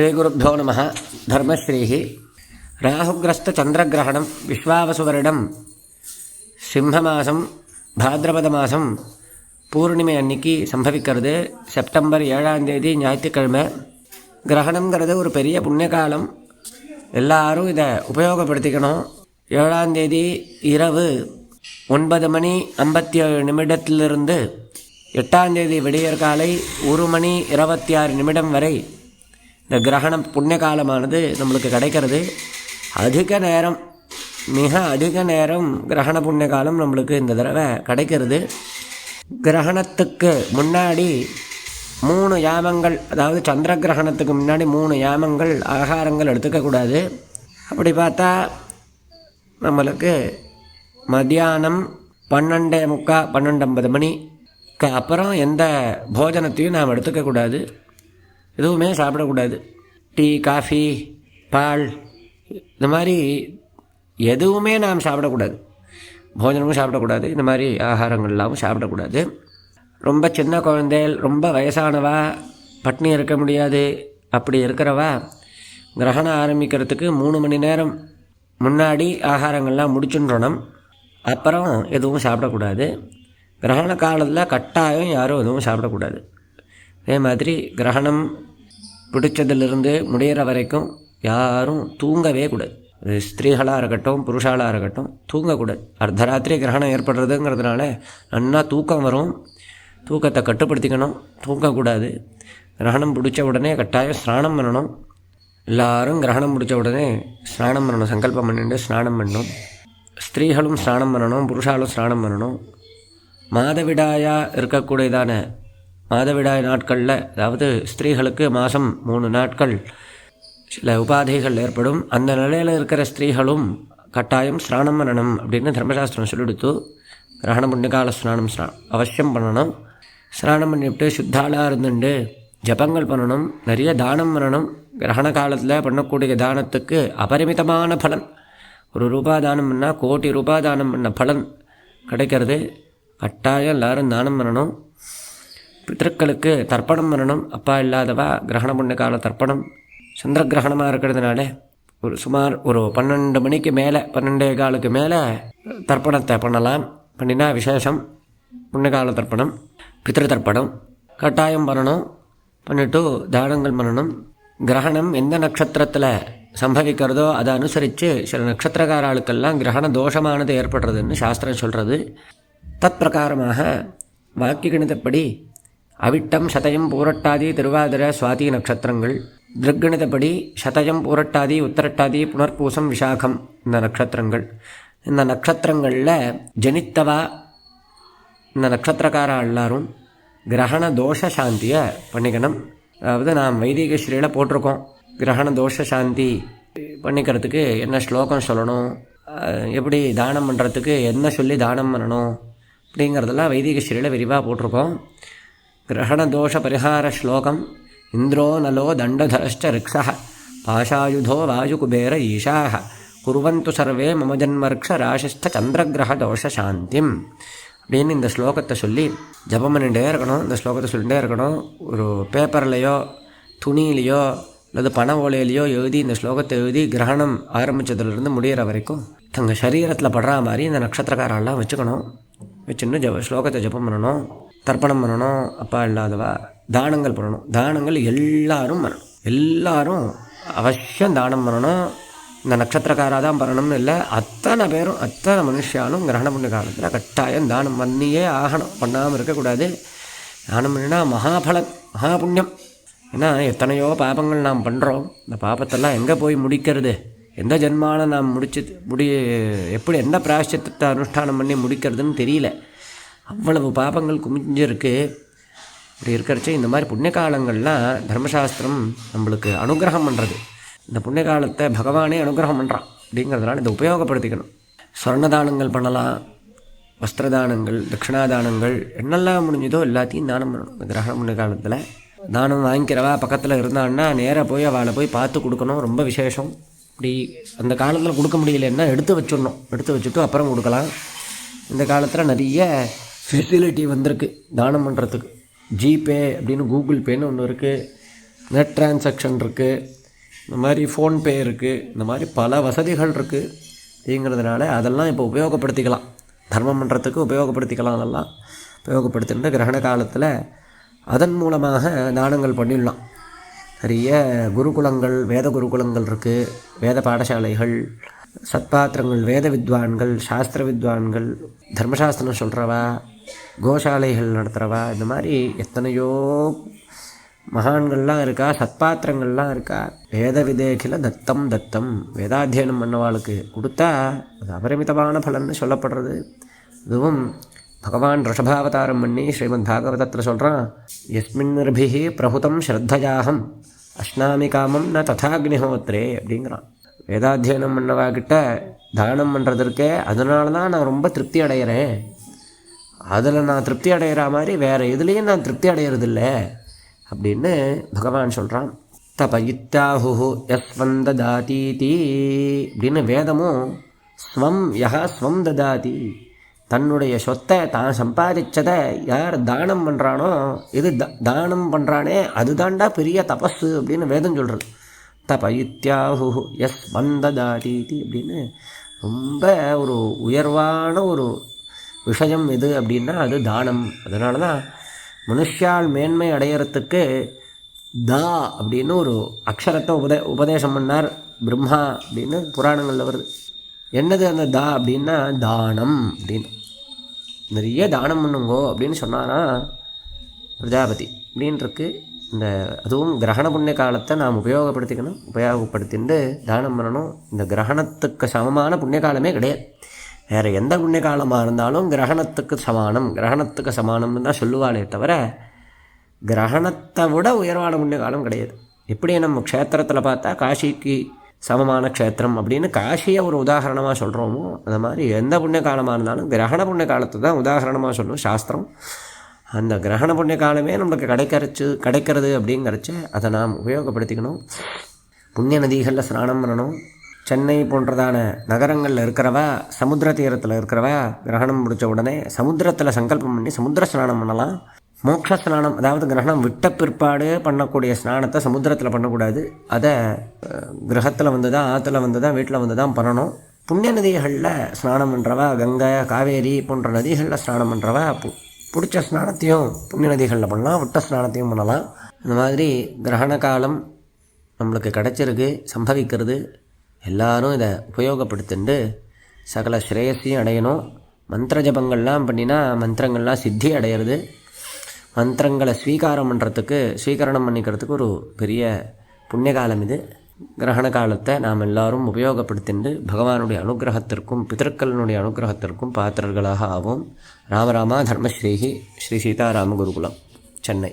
ஸ்ரீகுருப்போ நம தர்மஸ்ரீஹி ராகுகிரஸ்த சந்திரகிரகணம் விஸ்வாவசுவரிடம் சிம்ம மாதம் பாதிரபத மாதம் பூர்ணிமை அன்னைக்கு சம்பவிக்கிறது செப்டம்பர் ஏழாம் தேதி ஞாயிற்றுக்கிழமை கிரகணங்கிறது ஒரு பெரிய புண்ணியகாலம் எல்லாரும் இதை உபயோகப்படுத்திக்கணும் ஏழாம் தேதி இரவு ஒன்பது மணி ஐம்பத்தி ஏழு நிமிடத்திலிருந்து எட்டாம் தேதி விடியற்காலை ஒரு மணி இருபத்தி ஆறு நிமிடம் வரை இந்த கிரகணம் புண்ணிய காலமானது நம்மளுக்கு கிடைக்கிறது. அதிக நேரம் மிக அதிக நேரம் கிரகண புண்ணிய காலம் நம்மளுக்கு இந்த தடவை கிடைக்கிறது. கிரகணத்துக்கு முன்னாடி மூணு யாமங்கள் அதாவது சந்திர கிரகணத்துக்கு முன்னாடி மூணு யாமங்கள் ஆகாரங்கள் எடுத்துக்கக்கூடாது அப்படி பார்த்தா நம்மளுக்கு மத்தியானம் பன்னெண்டே முக்கா பன்னெண்டு ஐம்பது மணிக்கு அப்புறம் எந்த போஜனத்தையும் நாம் எடுத்துக்கக்கூடாது எதுவுமே சாப்பிடக்கூடாது. டீ காஃபி பால் இந்த மாதிரி எதுவுமே நாம் சாப்பிடக்கூடாது. போஜனமும் சாப்பிடக்கூடாது. இந்த மாதிரி ஆகாரங்கள்லாம் சாப்பிடக்கூடாது. ரொம்ப சின்ன குழந்தைகள் ரொம்ப வயசானவா பட்னி இருக்க முடியாது அப்படி இருக்கிறவா கிரகணம் ஆரம்பிக்கிறதுக்கு மூணு மணி நேரம் முன்னாடி ஆகாரங்கள்லாம் முடிச்சுன்றணும். அப்புறம் எதுவும் சாப்பிடக்கூடாது. கிரகண காலத்தில் கட்டாயம் யாரும் எதுவும் சாப்பிடக்கூடாது. அதே மாதிரி கிரகணம் பிடிச்சதுலேருந்து முடிகிற வரைக்கும் யாரும் தூங்கவே கூடாது. அது ஸ்திரீகளாக இருக்கட்டும் புருஷாலாக இருக்கட்டும் தூங்கக்கூடாது. அர்த்தராத்திரி கிரகணம் ஏற்படுறதுங்கிறதுனால நல்லா தூக்கம் வரும். தூக்கத்தை கட்டுப்படுத்திக்கணும். தூங்கக்கூடாது. கிரகணம் பிடிச்ச உடனே கட்டாயம் ஸ்நானம் பண்ணணும். எல்லாரும் கிரகணம் பிடிச்ச உடனே ஸ்நானம் பண்ணணும். சங்கல்பம் பண்ணிட்டு ஸ்நானம் பண்ணணும். ஸ்திரீகளும் ஸ்நானம் பண்ணணும். புருஷாலும் ஸ்நானம் பண்ணணும். மாதவிடாயாக இருக்கக்கூடியதான மாதவிடாய் நாட்களில் அதாவது ஸ்திரீகளுக்கு மாதம் மூணு நாட்கள் சில உபாதைகள் ஏற்படும். அந்த நிலையில் இருக்கிற ஸ்திரீகளும் கட்டாயம் ஸ்நானம் பண்ணணும் அப்படின்னு தர்மசாஸ்திரம் சொல்லிடுத்து கிரகண புண்ணியகால ஸ்நானம் ஸ்நா அவசியம் பண்ணணும். ஸ்நானம் பண்ணிவிட்டு சுத்தாலாக இருந்துட்டு ஜபங்கள் பண்ணணும் நிறைய தானம் பண்ணணும். கிரகண காலத்தில் பண்ணக்கூடிய தானத்துக்கு அபரிமிதமான பலன். ஒரு ரூபா தானம் பண்ணால் கோடி ரூபா தானம் பண்ண பலன் கிடைக்கிறது. கட்டாயம் எல்லோரும் தானம் பண்ணணும். பித்தர்களுக்கு தர்ப்பணம் பண்ணணும் அப்பா இல்லாதவா? கிரகண புண்ணிய கால தர்ப்பணம். சந்திர கிரகணமாக இருக்கிறதுனால ஒரு சுமார் ஒரு பன்னெண்டு மணிக்கு மேலே பன்னெண்டே காலுக்கு மேலே தர்ப்பணத்தை பண்ணலாம். பண்ணினா விசேஷம் புண்ணியகால தர்ப்பணம் பித்திரு தர்ப்பணம் கட்டாயம் பண்ணணும் பண்ணிட்டு தானங்கள் பண்ணணும் கிரகணம் எந்த நட்சத்திரத்தில் சம்பவிக்கிறதோ அதை அனுசரித்து சில நட்சத்திரக்காராளுக்கெல்லாம் கிரகண தோஷமானது ஏற்படுறதுன்னு சாஸ்திரம் சொல்கிறது தற்பிரகாரமாக வாக்கிய கணிதப்படி அவிட்டம் சதயம் பூரட்டாதி திருவாதிர சுவாதி நட்சத்திரங்கள். திருக்கணிதப்படி சதயம் பூரட்டாதி உத்தரட்டாதி புனர்பூசம் விசாகம் இந்த நட்சத்திரங்கள். இந்த நட்சத்திரங்களில் ஜனித்தவா இந்த நட்சத்திரக்காரா எல்லாரும் கிரகண தோஷ சாந்தியை பண்ணிக்கணும். அதாவது நாம் வைதிக ஸ்ரீயில் போட்டிருக்கோம். கிரகண தோஷ சாந்தி பண்ணிக்கிறதுக்கு என்ன ஸ்லோகம் சொல்லணும்? எப்படி தானம் பண்ணுறதுக்கு என்ன சொல்லி தானம் பண்ணணும்? அப்படிங்கிறதெல்லாம் வைதிக ஸ்ரீயில் விரிவாக போட்டிருக்கோம். கிரகண தோஷ பரிகார ஸ்லோகம் இந்திரோ நலோ தண்டதரஷ்ட ரிக்ஷா பாஷாயுதோ வாயுகுபேர ஈஷா குர்வந்து சர்வே மம ஜன்மர்க்ஷ ராசிஸ்த சந்திரகிரக தோஷ சாந்திம். அப்படின்னு இந்த ஸ்லோகத்தை சொல்லி ஜபம் பண்ணிகிட்டே இருக்கணும். இந்த ஸ்லோகத்தை சொல்லிகிட்டே இருக்கணும். ஒரு பேப்பர்லேயோ துணியிலையோ அல்லது பண ஓலையிலையோ எழுதி இந்த ஸ்லோகத்தை எழுதி கிரகணம் ஆரம்பித்ததுலேருந்து முடிகிற வரைக்கும் தங்கள் சரீரத்தில் படுற மாதிரி இந்த நட்சத்திரக்காரெல்லாம் வச்சுக்கணும். வச்சுன்னு ஜப ஸ்லோகத்தை ஜபம் பண்ணணும். தர்ப்பணம் பண்ணணும் அப்பா இல்லாதவா? தானங்கள் பண்ணணும். தானங்கள் எல்லாரும் பண்ணணும். எல்லாரும் அவசியம் தானம் பண்ணணும். இந்த நட்சத்திரக்காராக தான் பண்ணணும்னு இல்லை. அத்தனை பேரும் அத்தனை மனுஷாலும் கிரகண புண்ணிய காலத்தில் கட்டாயம் தானம் பண்ணியே ஆகணும். பண்ணாமல் இருக்கக்கூடாது. தானம் பண்ணினா மகாபலம் மகாபுண்ணியம். ஏன்னா எத்தனையோ பாபங்கள் நாம் பண்ணுறோம் இந்த பாபத்தெல்லாம் எங்கே போய் முடிக்கிறது? எந்த ஜென்மாவில் நாம் முடிச்சு முடி எப்படி எந்த பிராயஷ்சித்தத்தை அனுஷ்டானம் பண்ணி முடிக்கிறதுன்னு தெரியல. அவ்வளவு பாபங்கள் குமிஞ்சிருக்கு. இப்படி இருக்கிறச்சே இந்த மாதிரி புண்ணிய காலங்கள்லாம் தர்மசாஸ்திரம் நம்மளுக்கு அனுகிரகம் பண்ணுறது இந்த புண்ணிய காலத்தை பகவானே அனுகிரகம் பண்ணுறான் அப்படிங்கிறதுனால இதை உபயோகப்படுத்திக்கணும். ஸ்வர்ணதானங்கள் பண்ணலாம் வஸ்திரதானங்கள் தட்சிணாதானங்கள் என்னெல்லாம் முடிஞ்சதோ எல்லாத்தையும் தானம் பண்ணணும். இந்த கிரகண புண்ணிய காலத்தில் தானம் வாங்கிக்கிறவா பக்கத்தில் இருந்தான்னா நேராக போய் அவளை போய் பார்த்து கொடுக்கணும் ரொம்ப விசேஷம். இப்படி அந்த காலத்தில் கொடுக்க முடியலன்னா எடுத்து வச்சிடணும். எடுத்து வச்சுட்டு அப்புறம் கொடுக்கலாம். இந்த காலத்தில் நிறைய ஃபெசிலிட்டி வந்திருக்கு. தானம் பண்ணுறதுக்கு ஜிபே அப்படின்னு கூகுள் பேன்னு ஒன்று இருக்குது நெட் டிரான்சாக்ஷன் இருக்குது இந்த மாதிரி ஃபோன்பே இருக்குது இந்த மாதிரி பல வசதிகள் இருக்குது அப்படிங்கிறதுனால அதெல்லாம் இப்போ உபயோகப்படுத்திக்கலாம். தர்மம் பண்ணுறதுக்கு உபயோகப்படுத்திக்கலாம். அதெல்லாம் உபயோகப்படுத்திட்டு கிரகண காலத்தில் அதன் மூலமாக தானங்கள் பண்ணிடலாம். நிறைய குருகுலங்கள் வேத குருகுலங்கள் இருக்குது வேத பாடசாலைகள் சத்பாத்திரங்கள் வேத வித்வான்கள் சாஸ்திர வித்வான்கள் தர்மசாஸ்திரம் சொல்கிறவா கோசாலைகள் நடத்துகிறவா இந்த மாதிரி எத்தனையோ மகான்கள்லாம் இருக்கா சத்பாத்திரங்கள்லாம் இருக்கா? வேத விதேகில தத்தம் தத்தம் வேதாத்தியனம் பண்ணவாளுக்கு கொடுத்தா அது அபரிமிதமான பலன்னு சொல்லப்படுறது. இதுவும் பகவான் ரிஷபாவதாரம் பண்ணி ஸ்ரீமத் பாகவதத்தில் சொல்கிறான் எஸ்மின் நிர்பிஹி பிரபுதம் ஸ்ரத்தையாகம் அஷ்னாமி காமம் ந ததாக்னிஹோத்ரே அப்படிங்கிறான். வேதாத்தியனம் பண்ணவா கிட்ட தானம் பண்ணுறதற்கே அதனால தான் நான் ரொம்ப திருப்தி அடைகிறேன் அதில் நான் திருப்தி அடைகிற மாதிரி வேறு எதுலேயும் நான் திருப்தி அடையிறதில்ல அப்படின்னு பகவான் சொல்கிறான் தப இத்தாஹு வந்த தாதீதி அப்படின்னு வேதமும் ஸ்வம் யஹா ஸ்வம் ததாதி. தன்னுடைய சொத்தை தான் சம்பாதிச்சதை யார் தானம் பண்ணுறானோ இது த தானம் பண்ணுறானே அதுதான்டா பெரிய தபஸு அப்படின்னு வேதம் சொல்கிறது தப இத்தியாஹு எஸ் வந்ததாதீதி அப்படின்னு ரொம்ப ஒரு உயர்வான ஒரு விஷயம் எது அப்படின்னா அது தானம். அதனால தான் மனுஷால் மேன்மை அடையிறதுக்கு தா அப்படின்னு ஒரு அக்ஷரத்தை உபதே உபதேசம் பண்ணார் பிரம்மா அப்படின்னு புராணங்களில் வருது. என்னது அந்த தா அப்படின்னா தானம் அப்படின்னு. நிறைய தானம் பண்ணுங்கோ அப்படின்னு சொன்னாரா பிரஜாபதி. அப்படின்ட்டுருக்கு இந்த அதுவும் கிரகண புண்ணிய காலத்தை நாம் உபயோகப்படுத்திக்கணும். உபயோகப்படுத்திட்டு தானம் பண்ணணும். இந்த கிரகணத்துக்கு சமமான புண்ணிய காலமே கிடையாது. வேறு எந்த புண்ணிய காலமாக இருந்தாலும் கிரகணத்துக்கு சமானம் கிரகணத்துக்கு சமானம்னு தான் சொல்லுவாளே தவிர கிரகணத்தை விட உயர்வான புண்ணிய காலம் கிடையாது. எப்படி நம்ம க்ஷேத்திரத்தில் பார்த்தா காசிக்கு சமமான க்ஷேத்திரம் அப்படின்னு காஷியை ஒரு உதாரணமாக சொல்கிறோமோ அந்த மாதிரி எந்த புண்ணிய காலமாக இருந்தாலும் கிரகண புண்ணிய காலத்தை தான் உதாரணமாக சொல்லும் சாஸ்திரம். அந்த கிரகண புண்ணிய காலமே நம்மளுக்கு கிடைக்கிறச்சு கிடைக்கிறது அப்படிங்கிறச்ச அதை நாம் உபயோகப்படுத்திக்கணும். புண்ணிய நதிகளில் ஸ்நானம் பண்ணணும். சென்னை போன்றதான நகரங்களில் இருக்கிறவா சமுத்திர தீரத்தில் இருக்கிறவா கிரகணம் முடித்த உடனே சமுத்திரத்தில் சங்கல்பம் பண்ணி சமுத்திர ஸ்நானம் பண்ணலாம். மோட்ச ஸ்நானம் அதாவது கிரகணம் விட்ட பிற்பாடு பண்ணக்கூடிய ஸ்நானத்தை சமுத்திரத்தில் பண்ணக்கூடாது. அதை கிரகத்தில் வந்து தான் ஆற்றுல வந்து தான் வீட்டில் வந்து தான் பண்ணணும். புண்ணிய நதிகளில் ஸ்நானம் பண்ணுறவா கங்கை காவேரி போன்ற நதிகளில் ஸ்நானம் பண்ணுறவா பு பிடிச்ச ஸ்நானத்தையும் புண்ணிய நதிகளில் பண்ணலாம் விட்ட ஸ்நானத்தையும் பண்ணலாம். இந்த மாதிரி கிரகண காலம் நம்மளுக்கு கிடச்சிருக்கு சம்பவிக்கிறது. எல்லாரும் இதை உபயோகப்படுத்திண்டு சகல ஸ்ரேயஸையும் அடையணும். மந்திர ஜபங்கள்லாம் பண்ணினா மந்திரங்கள்லாம் சித்தி அடையிறது. மந்திரங்களை ஸ்வீகாரம் பண்ணுறதுக்கு ஸ்வீகரணம் பண்ணிக்கிறதுக்கு ஒரு பெரிய புண்ணிய காலம் இது. கிரகண காலத்தை நாம் எல்லாரும் உபயோகப்படுத்திண்டு பகவானுடைய அனுகிரகத்திற்கும் பிதற்களினுடைய அனுகிரகத்திற்கும் பாத்திரர்களாக ஆவோம். ராமராமா தர்மஸ்ரீஹி ஸ்ரீ சீதாராம குருகுலம் சென்னை.